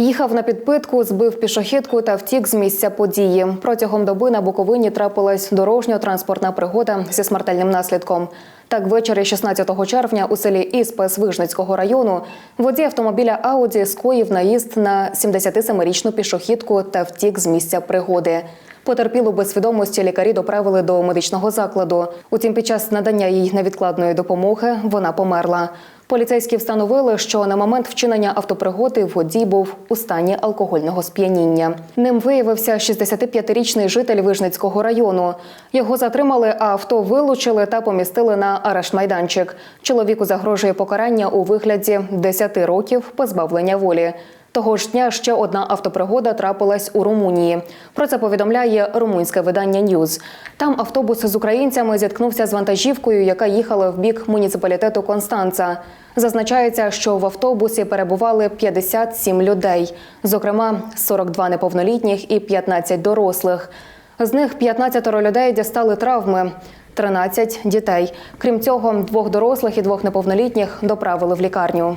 Їхав на підпитку, збив пішохідку та втік з місця події. Протягом доби на Буковині трапилась дорожньо-транспортна пригода зі смертельним наслідком. Так, ввечері 16 червня у селі Іспес Вижницького району водій автомобіля Ауді скоїв наїзд на 77-річну пішохідку та втік з місця пригоди. Потерпілу без свідомості лікарі доправили до медичного закладу. Утім, під час надання їй невідкладної допомоги вона померла. Поліцейські встановили, що на момент вчинення автопригоди водій був у стані алкогольного сп'яніння. Ним виявився 65-річний житель Вижницького району. Його затримали, а авто вилучили та помістили на арешт-майданчик. Чоловіку загрожує покарання у вигляді 10 років позбавлення волі. Того ж дня ще одна автопригода трапилась у Румунії. Про це повідомляє румунське видання Ньюз. Там автобус з українцями зіткнувся з вантажівкою, яка їхала в бік муніципалітету Констанца. Зазначається, що в автобусі перебували 57 людей, зокрема 42 неповнолітніх і 15 дорослих. З них 15 людей дістали травми. 13 дітей. Крім цього, двох дорослих і двох неповнолітніх доправили в лікарню.